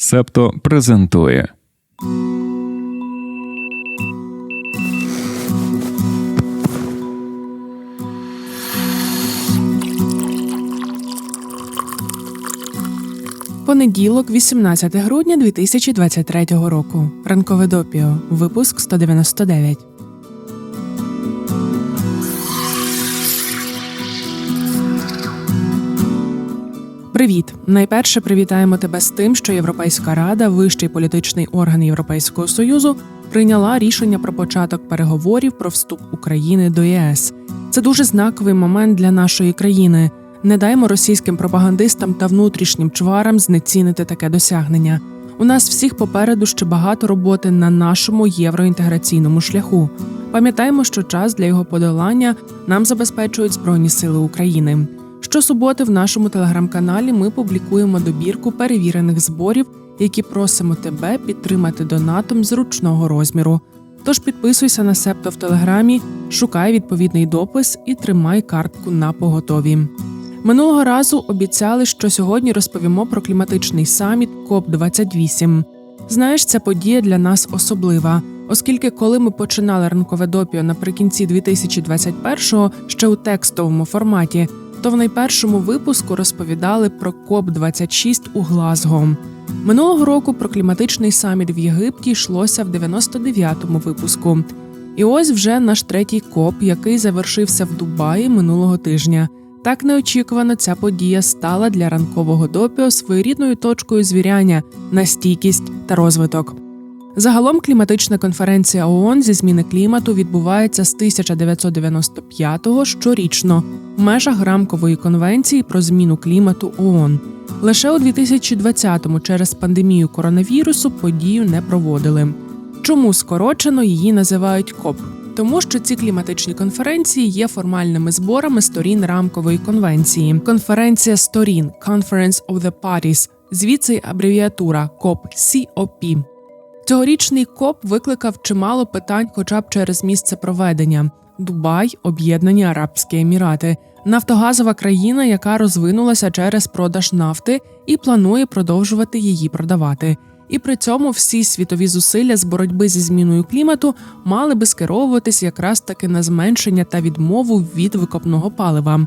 Септо презентує Понеділок, 18 грудня 2023 року. Ранкове допіо. Випуск 199. Привіт! Найперше привітаємо тебе з тим, що Європейська рада, вищий політичний орган Європейського союзу, прийняла рішення про початок переговорів про вступ України до ЄС. Це дуже знаковий момент для нашої країни. Не даймо російським пропагандистам та внутрішнім чварам знецінити таке досягнення. У нас всіх попереду ще багато роботи на нашому євроінтеграційному шляху. Пам'ятаємо, що час для його подолання нам забезпечують Збройні Сили України. Щосуботи в нашому телеграм-каналі ми публікуємо добірку перевірених зборів, які просимо тебе підтримати донатом зручного розміру. Тож підписуйся на Септо в телеграмі, шукай відповідний допис і тримай картку на поготові. Минулого разу обіцяли, що сьогодні розповімо про кліматичний саміт КОП 28 Знаєш, ця подія для нас особлива, оскільки коли ми починали ранкове допіо наприкінці 2021-го ще у текстовому форматі, то в найпершому випуску розповідали про КОП 26 у Глазго. Минулого року про кліматичний саміт в Єгипті йшлося в 99-му випуску. І ось вже наш третій коп, який завершився в Дубаї минулого тижня. Так неочікувано ця подія стала для ранкового допіо своєрідною точкою звіряння на стійкість та розвиток. Загалом кліматична конференція ООН зі зміни клімату відбувається з 1995-го щорічно в межах рамкової конвенції про зміну клімату ООН. Лише у 2020-му через пандемію коронавірусу подію не проводили. Чому скорочено її називають КОП? Тому що ці кліматичні конференції є формальними зборами сторін рамкової конвенції. Конференція сторін Conference of the Parties, звідси абревіатура КОП COP. Цьогорічний КОП викликав чимало питань, хоча б через місце проведення. Дубай, Об'єднані Арабські Емірати, нафтогазова країна, яка розвинулася через продаж нафти і планує продовжувати її продавати. І при цьому всі світові зусилля з боротьби зі зміною клімату мали би скеровуватись якраз таки на зменшення та відмову від викопного палива.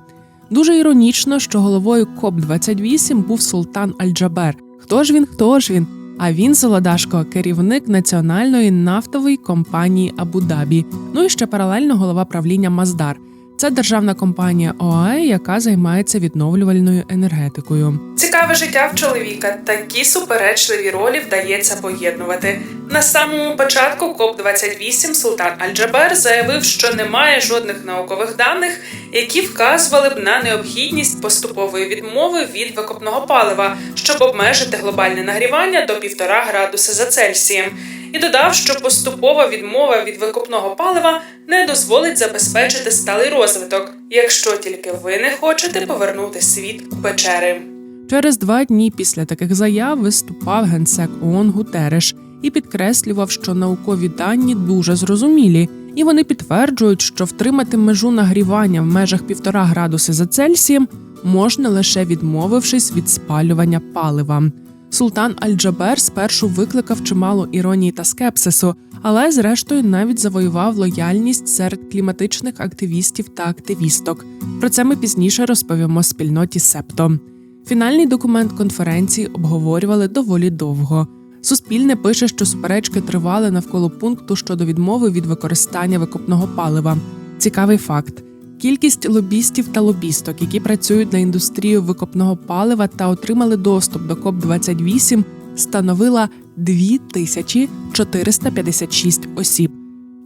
Дуже іронічно, що головою КОП 28 був Султан Аль-Джабер. Хто ж він? Хто ж він? А він Солодашко, керівник національної нафтової компанії Абу-Дабі. Ну і ще паралельно голова правління Маздар. Це державна компанія ОАЕ, яка займається відновлювальною енергетикою. Цікаве життя в чоловіка. Такі суперечливі ролі вдається поєднувати. На самому початку КОП 28 Султан Аль-Джабер заявив, що немає жодних наукових даних, які вказували б на необхідність поступової відмови від викопного палива, щоб обмежити глобальне нагрівання до 1,5 градуса за Цельсієм. І додав, що поступова відмова від викопного палива не дозволить забезпечити сталий розвиток, якщо тільки ви не хочете повернути світ у печери. Через два дні після таких заяв виступав генсек ООН Гутереш і підкреслював, що наукові дані дуже зрозумілі, і вони підтверджують, що втримати межу нагрівання в межах 1,5 градуси за Цельсієм можна лише відмовившись від спалювання палива. Султан Аль-Джабер спершу викликав чимало іронії та скепсису, але зрештою навіть завоював лояльність серед кліматичних активістів та активісток. Про це ми пізніше розповімо спільноті Септо. Фінальний документ конференції обговорювали доволі довго. Суспільне пише, що суперечки тривали навколо пункту щодо відмови від використання викопного палива. Цікавий факт. Кількість лобістів та лобісток, які працюють на індустрію викопного палива та отримали доступ до КОП 28 становила 2456 осіб.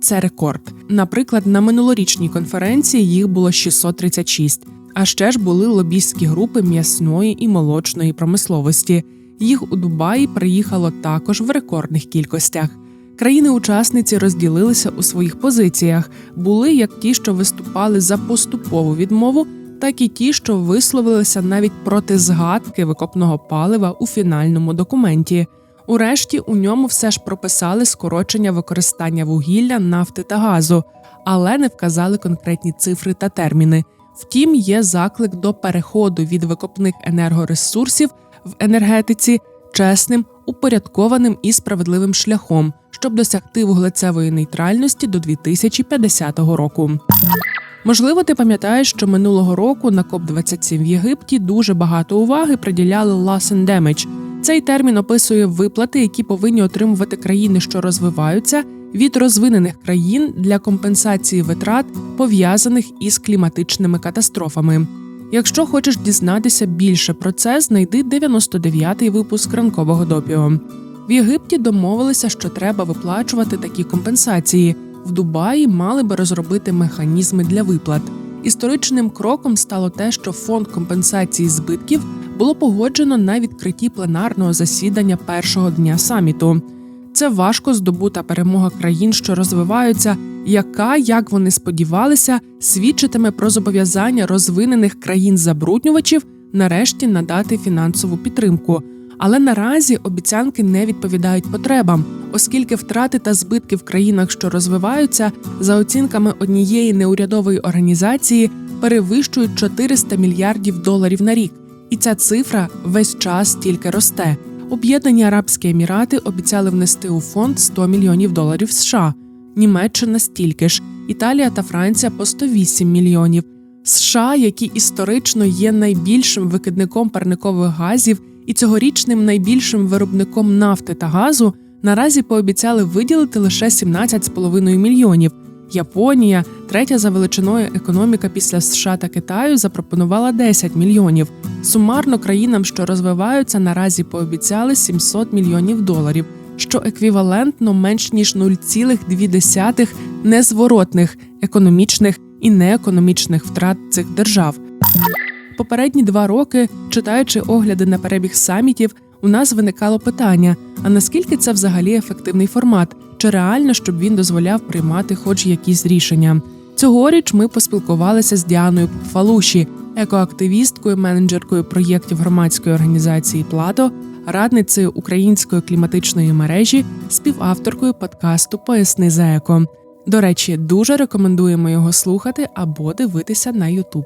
Це рекорд. Наприклад, на минулорічній конференції їх було 636. А ще ж були лобістські групи м'ясної і молочної промисловості. Їх у Дубаї приїхало також в рекордних кількостях. Країни-учасниці розділилися у своїх позиціях. Були як ті, що виступали за поступову відмову, так і ті, що висловилися навіть проти згадки викопного палива у фінальному документі. Урешті у ньому все ж прописали скорочення використання вугілля, нафти та газу, але не вказали конкретні цифри та терміни. Втім, є заклик до переходу від викопних енергоресурсів в енергетиці чесним, упорядкованим і справедливим шляхом, щоб досягти вуглецевої нейтральності до 2050 року. Можливо, ти пам'ятаєш, що минулого року на КОП 27 в Єгипті дуже багато уваги приділяли loss and damage. Цей термін описує виплати, які повинні отримувати країни, що розвиваються, від розвинених країн для компенсації витрат, пов'язаних із кліматичними катастрофами. Якщо хочеш дізнатися більше про це, знайди 99-й випуск ранкового допіо. В Єгипті домовилися, що треба виплачувати такі компенсації. В Дубаї мали би розробити механізми для виплат. Історичним кроком стало те, що фонд компенсації збитків було погоджено на відкритті пленарного засідання першого дня саміту. Це важко здобута перемога країн, що розвиваються, яка, як вони сподівалися, свідчитиме про зобов'язання розвинених країн-забруднювачів нарешті надати фінансову підтримку. Але наразі обіцянки не відповідають потребам, оскільки втрати та збитки в країнах, що розвиваються, за оцінками однієї неурядової організації, перевищують 400 мільярдів доларів на рік, і ця цифра весь час тільки росте. Об'єднані Арабські Емірати обіцяли внести у фонд 100 мільйонів доларів США, Німеччина стільки ж, Італія та Франція по 108 мільйонів. США, які історично є найбільшим викидником парникових газів і цьогорічним найбільшим виробником нафти та газу, наразі пообіцяли виділити лише 17,5 мільйонів. Японія, третя за величиною економіка після США та Китаю, запропонувала 10 мільйонів. Сумарно країнам, що розвиваються, наразі пообіцяли 700 мільйонів доларів, що еквівалентно менш ніж 0,2 незворотних економічних і неекономічних втрат цих держав. Попередні два роки, читаючи огляди на перебіг самітів, у нас виникало питання: а наскільки це взагалі ефективний формат? Чи реально, щоб він дозволяв приймати хоч якісь рішення? Цьогоріч ми поспілкувалися з Діаною Фалуші, екоактивісткою, менеджеркою проєктів громадської організації Плато, радницею української кліматичної мережі, співавторкою подкасту Поясни за еко. До речі, дуже рекомендуємо його слухати або дивитися на Ютуб.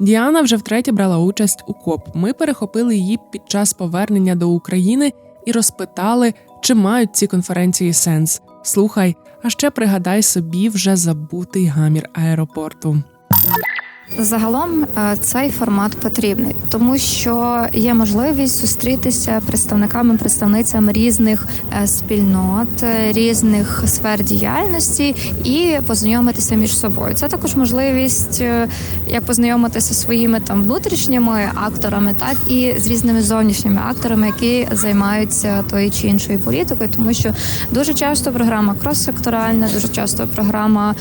Діана вже втретє брала участь у КОП. Ми перехопили її під час повернення до України і розпитали, чи мають ці конференції сенс. Слухай, а ще пригадай собі вже забутий гамір аеропорту. Загалом е, цей формат потрібний, тому що є можливість зустрітися представниками представницями різних е, спільнот, е, різних сфер діяльності і познайомитися між собою. Це також можливість як познайомитися своїми там внутрішніми акторами, так і з різними зовнішніми акторами, які займаються тою чи іншою політикою, тому що дуже часто програма крос-секторальна, дуже часто програма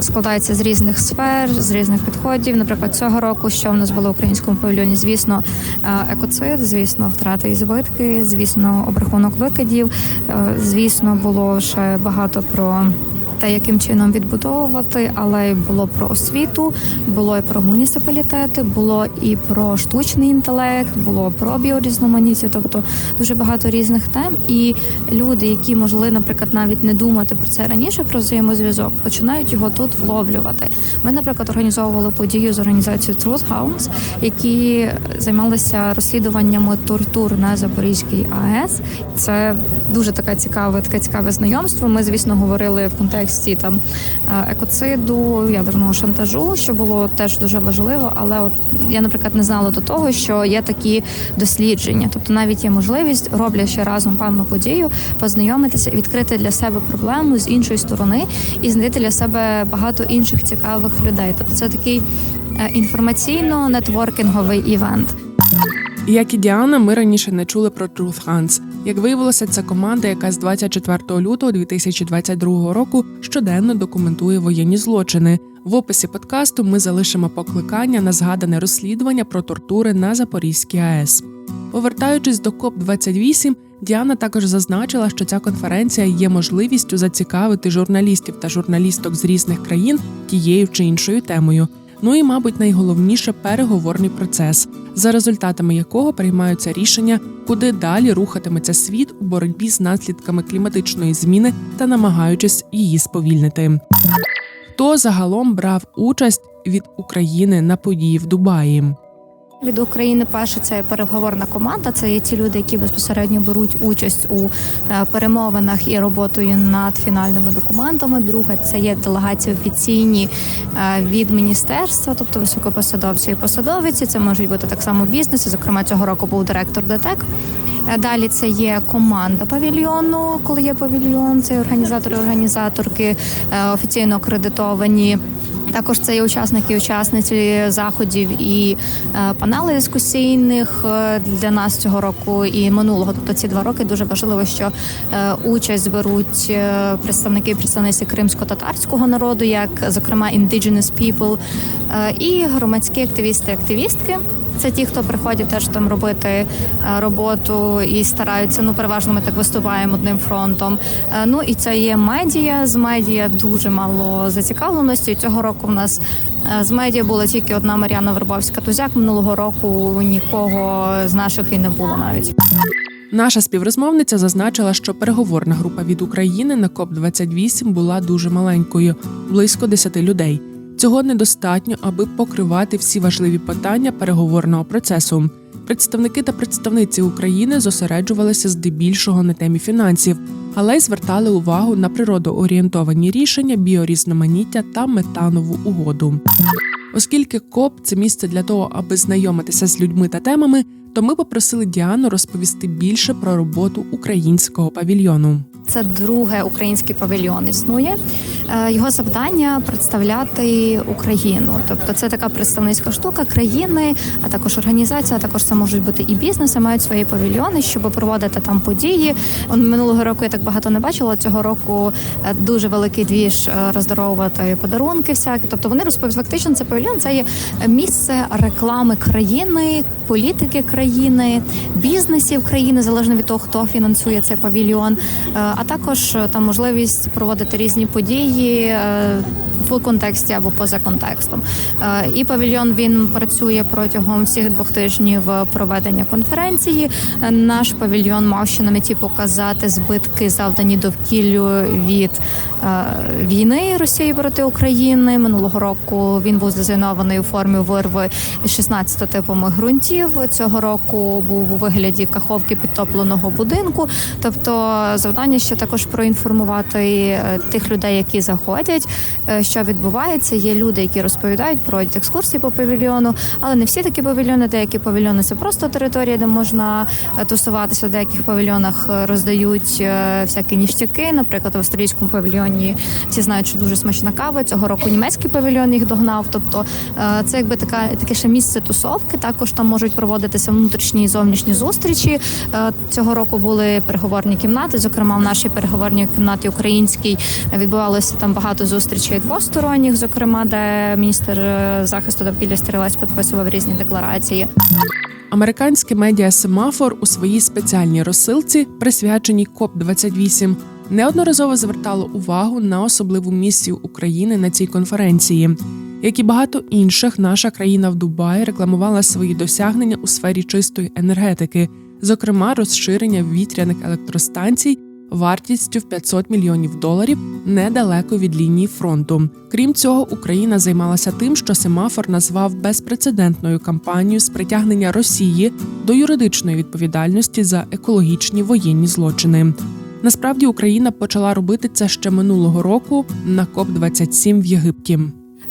складається з різних сфер, з різних підходів. Наприклад, цього року, що в нас було в українському павільйоні, звісно, екоцид, звісно, втрати і збитки, звісно, обрахунок викидів. Звісно, було ще багато про те, яким чином відбудовувати, але й було про освіту, було і про муніципалітети, було і про штучний інтелект, було про біорізноманіття, тобто дуже багато різних тем. І люди, які могли, наприклад, навіть не думати про це раніше, про взаємозв'язок, починають його тут вловлювати. Ми, наприклад, організовували подію з організацією Truth Hounds, які займалися розслідуваннями тортур на Запорізькій АЕС. Це дуже така цікаве, таке цікаве знайомство. Ми, звісно, говорили в контексті контексті там е, екоциду, ядерного шантажу, що було теж дуже важливо. Але от я, наприклад, не знала до того, що є такі дослідження, тобто навіть є можливість, роблячи разом певну подію, познайомитися і відкрити для себе проблему з іншої сторони і знайти для себе багато інших цікавих людей. Тобто це такий е, інформаційно-нетворкінговий івент. Як і Діана, ми раніше не чули про Truth Hunts. Як виявилося, це команда, яка з 24 лютого 2022 року щоденно документує воєнні злочини. В описі подкасту ми залишимо покликання на згадане розслідування про тортури на Запорізькій АЕС. Повертаючись до КОП 28 Діана також зазначила, що ця конференція є можливістю зацікавити журналістів та журналісток з різних країн тією чи іншою темою. Ну і, мабуть, найголовніше переговорний процес, за результатами якого приймаються рішення, куди далі рухатиметься світ у боротьбі з наслідками кліматичної зміни та намагаючись її сповільнити. Хто загалом брав участь від України на події в Дубаї? Від України перше це переговорна команда. Це є ті люди, які безпосередньо беруть участь у е, перемовинах і роботою над фінальними документами. Друге, це є делегації офіційні е, від міністерства, тобто високопосадовці і посадовиці. Це можуть бути так само бізнеси. Зокрема, цього року був директор ДТЕК. Е, Далі це є команда павільйону, коли є павільйон, це організатори, організаторки офіційно акредитовані. Також це є учасники і учасниці заходів і панели дискусійних е, для нас цього року і минулого. Тобто ці два роки дуже важливо, що е, участь беруть е, представники і представниці кримсько-татарського народу, як зокрема Indigenous People, е, і громадські активісти, активістки. Це ті, хто приходять теж там робити е, роботу і стараються. Ну, переважно ми так виступаємо одним фронтом. Е, Ну і це є медіа. З медіа дуже мало зацікавленості. Цього року в нас е, з медіа була тільки одна Мар'яна Вербовська. Тузяк минулого року нікого з наших і не було навіть. Наша співрозмовниця зазначила, що переговорна група від України на КОП 28 була дуже маленькою, близько 10 людей. Цього недостатньо, аби покривати всі важливі питання переговорного процесу. Представники та представниці України зосереджувалися здебільшого на темі фінансів, але й звертали увагу на природоорієнтовані рішення, біорізноманіття та метанову угоду. Оскільки КОП це місце для того, аби знайомитися з людьми та темами, то ми попросили Діану розповісти більше про роботу українського павільйону. Це друге український павільйон існує. Е, Його завдання представляти Україну. Тобто це така представницька штука країни, а також організація, а також це можуть бути і бізнеси, мають свої павільйони, щоб проводити там події. Он минулого року я так багато не бачила. Цього року е, дуже великий двіж е, роздаровувати подарунки. Всякі. Тобто вони розповідають, фактично це павільйон. Це є місце реклами країни, політики країни, бізнесів країни, залежно від того, хто фінансує цей павільйон. А також там можливість проводити різні події ये в контексті або поза контекстом. Е, І павільйон він працює протягом всіх двох тижнів проведення конференції. Наш павільйон мав ще на меті показати збитки, завдані довкіллю від е, війни Росії проти України. Минулого року він був здизайнований у формі вирви 16 типами ґрунтів. Цього року був у вигляді каховки підтопленого будинку. Тобто завдання ще також проінформувати е, тих людей, які заходять, що відбувається. Є люди, які розповідають, проводять екскурсії по павільйону, але не всі такі павільйони. Деякі павільйони це просто територія, де можна е, тусуватися. В деяких павільйонах е, роздають е, всякі ніштяки. Наприклад, в австралійському павільйоні всі знають, що дуже смачна кава. Цього року німецький павільйон їх догнав. Тобто це якби така таке ще місце тусовки. Також там можуть проводитися внутрішні і зовнішні зустрічі. Цього року були переговорні кімнати. Зокрема, в нашій переговорній кімнаті українській відбувалося там багато зустрічей двосторонніх, зокрема, де міністр е, захисту довкілля Стрілець підписував різні декларації. Американське медіа Семафор у своїй спеціальній розсилці, присвяченій КОП 28 неодноразово звертало увагу на особливу місію України на цій конференції. Як і багато інших, наша країна в Дубаї рекламувала свої досягнення у сфері чистої енергетики, зокрема розширення вітряних електростанцій вартістю в 500 мільйонів доларів недалеко від лінії фронту. Крім цього, Україна займалася тим, що Семафор назвав безпрецедентною кампанією з притягнення Росії до юридичної відповідальності за екологічні воєнні злочини. Насправді Україна почала робити це ще минулого року на КОП 27 в Єгипті.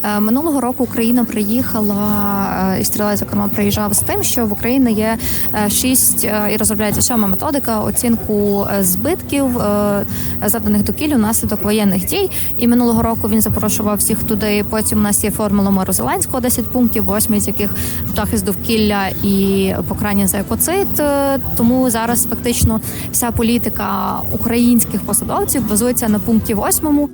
Е, Минулого року Україна приїхала е, і стрілець, зокрема, приїжджав з тим, що в Україні є е, шість і розробляється сьома методика оцінку збитків е, завданих довкіллю внаслідок воєнних дій. І минулого року він запрошував всіх туди. Потім у нас є формула Миру Зеленського, 10 пунктів, восьмий з яких захист довкілля і покарання за екоцид. Тому зараз фактично вся політика українських посадовців базується на пункті восьмому.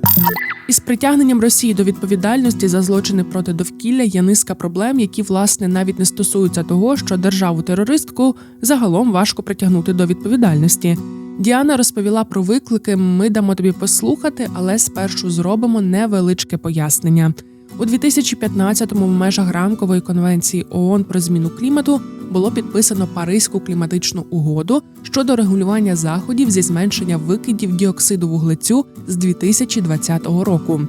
Із притягненням Росії до відповідальності злочини проти довкілля є низка проблем, які власне навіть не стосуються того, що державу-терористку загалом важко притягнути до відповідальності. Діана розповіла про виклики. Ми дамо тобі послухати, але спершу зробимо невеличке пояснення. У 2015-му в межах рамкової конвенції ООН про зміну клімату було підписано Паризьку кліматичну угоду щодо регулювання заходів зі зменшення викидів діоксиду вуглецю з 2020 року.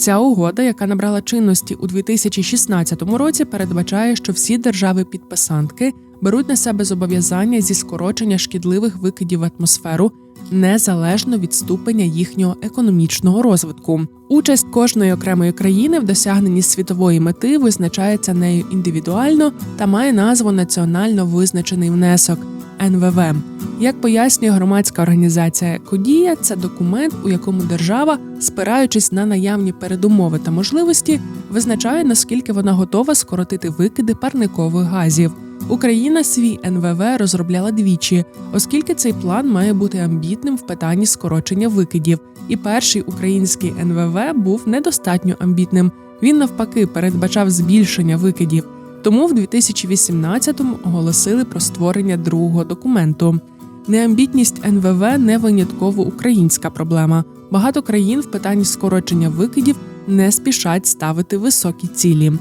Ця угода, яка набрала чинності у 2016 році, передбачає, що всі держави-підписантки беруть на себе зобов'язання зі скорочення шкідливих викидів в атмосферу незалежно від ступеня їхнього економічного розвитку. Участь кожної окремої країни в досягненні світової мети визначається нею індивідуально та має назву національно визначений внесок НВВ. Як пояснює громадська організація Кодія, це документ, у якому держава, спираючись на наявні передумови та можливості, визначає наскільки вона готова скоротити викиди парникових газів. Україна свій НВВ розробляла двічі, оскільки цей план має бути амбітним в питанні скорочення викидів. І перший український НВВ був недостатньо амбітним. Він навпаки передбачав збільшення викидів. Тому в 2018-му оголосили про створення другого документу. Неамбітність НВВ не винятково українська проблема. Багато країн в питанні скорочення викидів не спішать ставити високі цілі.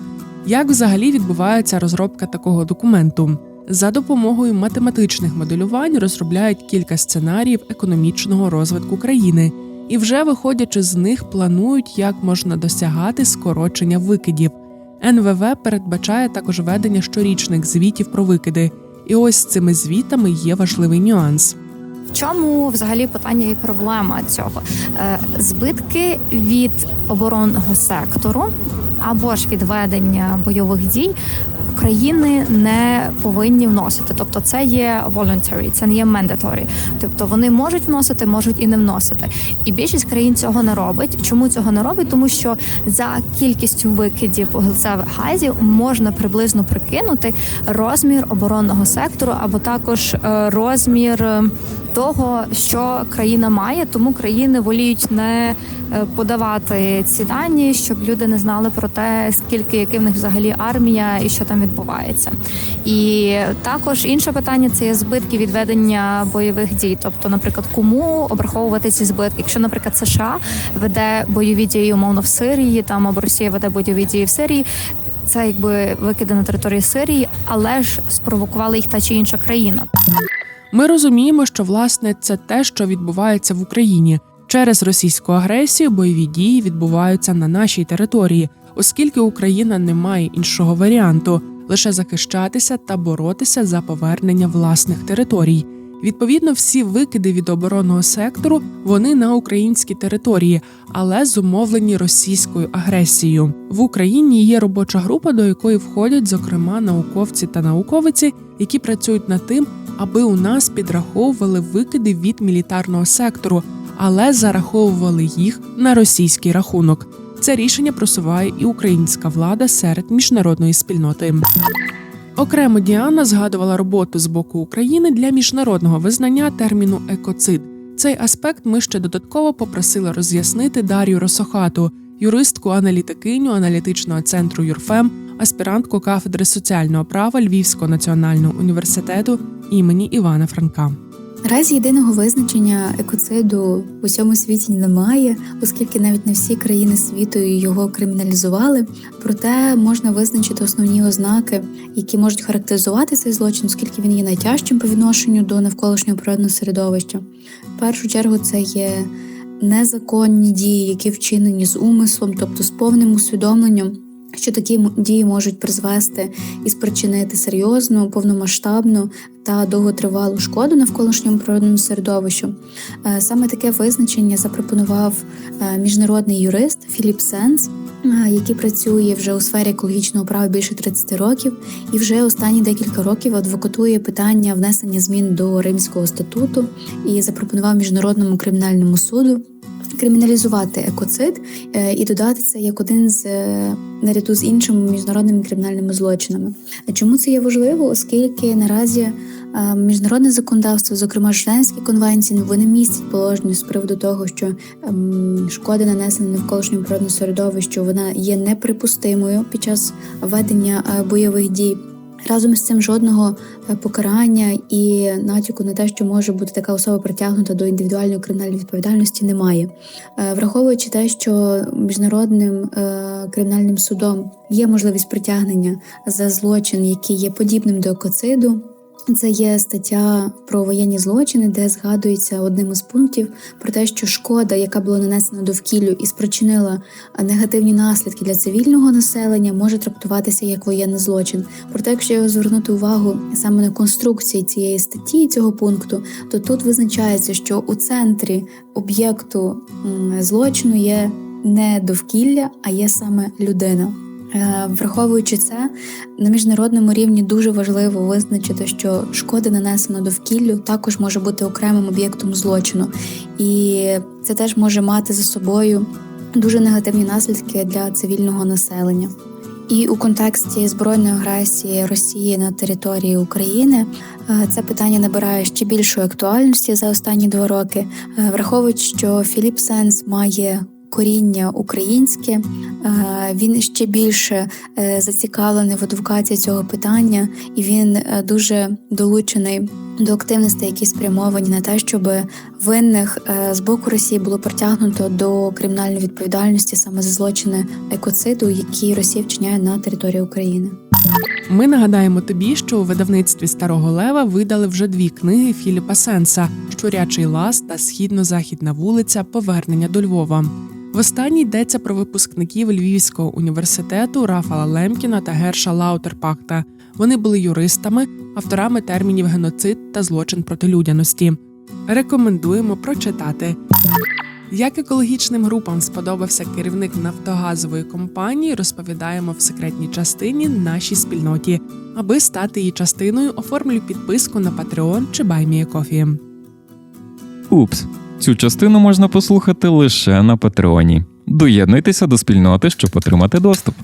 Як взагалі відбувається розробка такого документу? За допомогою математичних моделювань розробляють кілька сценаріїв економічного розвитку країни, і вже виходячи з них, планують, як можна досягати скорочення викидів. НВВ передбачає також ведення щорічних звітів про викиди. І ось цими звітами є важливий нюанс. В чому взагалі питання і проблема цього? Е, Збитки від оборонного сектору або ж від ведення бойових дій. Країни не повинні вносити, тобто це є voluntary, це не є mandatory. Тобто вони можуть вносити, можуть і не вносити. І більшість країн цього не робить. Чому цього не робить? Тому що за кількістю викидів вуглецевих газів можна приблизно прикинути розмір оборонного сектору або також е, розмір. Того, що країна має, тому країни воліють не е, подавати ці дані, щоб люди не знали про те, скільки яка в них взагалі армія і що там відбувається. І також інше питання це є збитки від ведення бойових дій. Тобто, наприклад, кому обраховувати ці збитки? Якщо, наприклад, США веде бойові дії умовно в Сирії, там або Росія веде бойові дії в Сирії. Це якби викиди на території Сирії, але ж спровокувала їх та чи інша країна. Ми розуміємо, що власне це те, що відбувається в Україні. Через російську агресію бойові дії відбуваються на нашій території, оскільки Україна не має іншого варіанту лише захищатися та боротися за повернення власних територій. Відповідно, всі викиди від оборонного сектору вони на українській території, але зумовлені російською агресією. В Україні є робоча група, до якої входять, зокрема, науковці та науковиці, які працюють над тим, аби у нас підраховували викиди від мілітарного сектору, але зараховували їх на російський рахунок. Це рішення просуває і українська влада серед міжнародної спільноти. Окремо Діана згадувала роботу з боку України для міжнародного визнання терміну екоцид. Цей аспект ми ще додатково попросили роз'яснити Дар'ю Росохату, юристку аналітикиню аналітичного центру ЮРФЕМ, аспірантку кафедри соціального права Львівського національного університету імені Івана Франка. Наразі єдиного визначення екоциду в усьому світі немає, оскільки навіть не всі країни світу його криміналізували. Проте можна визначити основні ознаки, які можуть характеризувати цей злочин, оскільки він є найтяжчим по відношенню до навколишнього природного середовища. В першу чергу це є незаконні дії, які вчинені з умислом, тобто з повним усвідомленням. Що такі дії можуть призвести і спричинити серйозну, повномасштабну та довготривалу шкоду навколишньому природному середовищу. Е, Саме таке визначення запропонував е, міжнародний юрист Філіп Сенс, е, який працює вже у сфері екологічного права більше 30 років, і вже останні декілька років адвокатує питання внесення змін до Римського статуту і запропонував міжнародному кримінальному суду. Криміналізувати екоцид е, і додати це як один з е, наряду з іншими міжнародними кримінальними злочинами. Чому це є важливо? Оскільки наразі е, міжнародне законодавство, зокрема Женевські конвенції, вони містять положення з приводу того, що ем, шкода нанесена навколишньому природному середовищу, вона є неприпустимою під час ведення бойових дій. Разом з цим жодного е, покарання і натяку на те, що може бути така особа притягнута до індивідуальної кримінальної відповідальності, немає. Е, Враховуючи те, що міжнародним е, кримінальним судом є можливість притягнення за злочин, який є подібним до екоциду. Це є стаття про воєнні злочини, де згадується одним із пунктів про те, що шкода, яка була нанесена довкіллю і спричинила негативні наслідки для цивільного населення, може трактуватися як воєнний злочин. Проте, якщо звернути увагу саме на конструкції цієї статті цього пункту, то тут визначається, що у центрі об'єкту злочину є не довкілля, а є саме людина. Е, враховуючи це, на міжнародному рівні дуже важливо визначити, що шкода нанесена довкіллю також може бути окремим об'єктом злочину, і це теж може мати за собою дуже негативні наслідки для цивільного населення. І у контексті збройної агресії Росії на території України е, це питання набирає ще більшої актуальності за останні два роки, е, враховуючи, що Філіп Сенс має коріння українське, він ще більше е, зацікавлений в адвокації цього питання, і він е, дуже долучений до активностей, які спрямовані на те, щоб винних з боку Росії було притягнуто до кримінальної відповідальності саме за злочини екоциду, які Росія вчиняє на території України. Ми нагадаємо тобі, що у видавництві Старого Лева видали вже дві книги Філіпа Сенса Щурячий лас та Східно-західна вулиця Повернення до Львова. В останній йдеться про випускників Львівського університету Рафала Лемкіна та Герша Лаутерпахта. Вони були юристами, авторами термінів геноцид та злочин проти людяності. Рекомендуємо прочитати. Як екологічним групам сподобався керівник нафтогазової компанії, розповідаємо в секретній частині нашій спільноті. Аби стати її частиною, оформлюй підписку на Patreon чи BuyMeACoffee. Упс. Цю частину можна послухати лише на Патреоні. Доєднуйтеся до спільноти, щоб отримати доступ.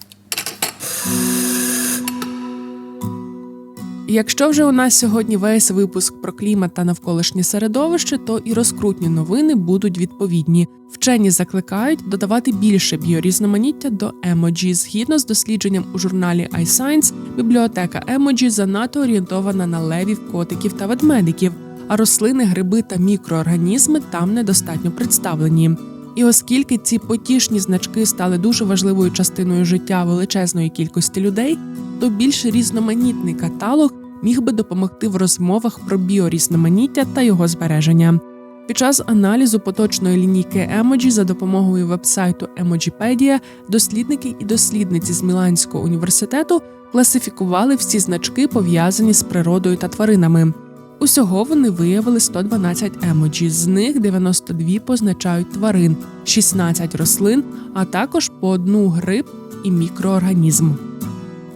Якщо вже у нас сьогодні весь випуск про клімат та навколишнє середовище, то і розкрутні новини будуть відповідні. Вчені закликають додавати більше біорізноманіття до емоджі. Згідно з дослідженням у журналі iScience, бібліотека емоджі занадто орієнтована на левів, котиків та ведмедиків а рослини, гриби та мікроорганізми там недостатньо представлені. І оскільки ці потішні значки стали дуже важливою частиною життя величезної кількості людей, то більш різноманітний каталог міг би допомогти в розмовах про біорізноманіття та його збереження. Під час аналізу поточної лінійки емоджі за допомогою вебсайту Емоджіпедія дослідники і дослідниці з Міланського університету класифікували всі значки, пов'язані з природою та тваринами. Усього вони виявили 112 емоджі, з них 92 позначають тварин, 16 рослин, а також по одну гриб і мікроорганізм.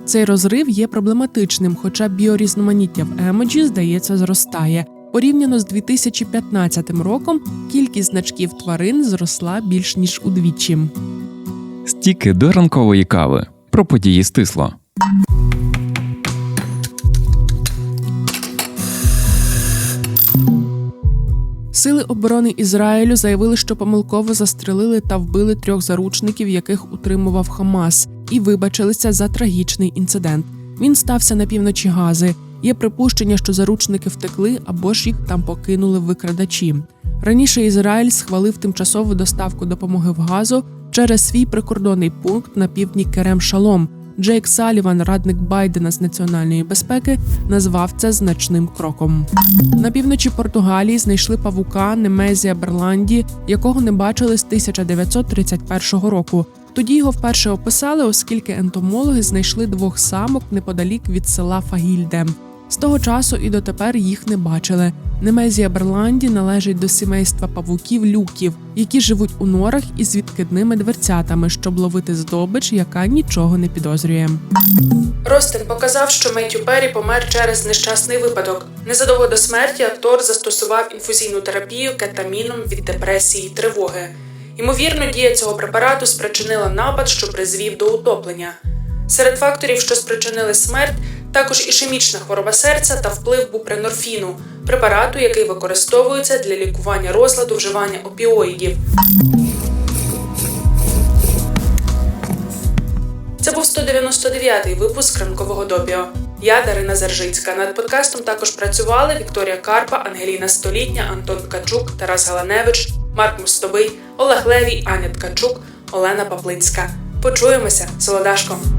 Цей розрив є проблематичним, хоча біорізноманіття в емоджі, здається, зростає. Порівняно з 2015 роком кількість значків тварин зросла більш ніж удвічі. Стіки до ранкової кави про події стисло. Сили оборони Ізраїлю заявили, що помилково застрелили та вбили трьох заручників, яких утримував Хамас, і вибачилися за трагічний інцидент. Він стався на півночі Гази. Є припущення, що заручники втекли або ж їх там покинули викрадачі. Раніше Ізраїль схвалив тимчасову доставку допомоги в газу через свій прикордонний пункт на півдні Керем Шалом. Джейк Саліван, радник Байдена з національної безпеки, назвав це значним кроком. На півночі Португалії знайшли павука Немезія Берланді, якого не бачили з 1931 року. Тоді його вперше описали, оскільки ентомологи знайшли двох самок неподалік від села Фагільде. З того часу і дотепер їх не бачили. Немезія Берланді належить до сімейства павуків люків, які живуть у норах із відкидними дверцятами, щоб ловити здобич, яка нічого не підозрює. Ростин показав, що Меттю Перрі помер через нещасний випадок. Незадовго до смерті актор застосував інфузійну терапію кетаміном від депресії і тривоги. Ймовірно, дія цього препарату спричинила напад, що призвів до утоплення. Серед факторів, що спричинили смерть, також ішемічна хвороба серця та вплив бупренорфіну, препарату, який використовується для лікування розладу вживання опіоїдів. Це був 199-й випуск ранкового допіо. Я Дарина Заржицька. Над подкастом також працювали Вікторія Карпа, Ангеліна Столітня, Антон Ткачук, Тарас Галаневич, Марк Мустовий, Олег Левій, Аня Ткачук, Олена Паплинська. Почуємося, солодашком!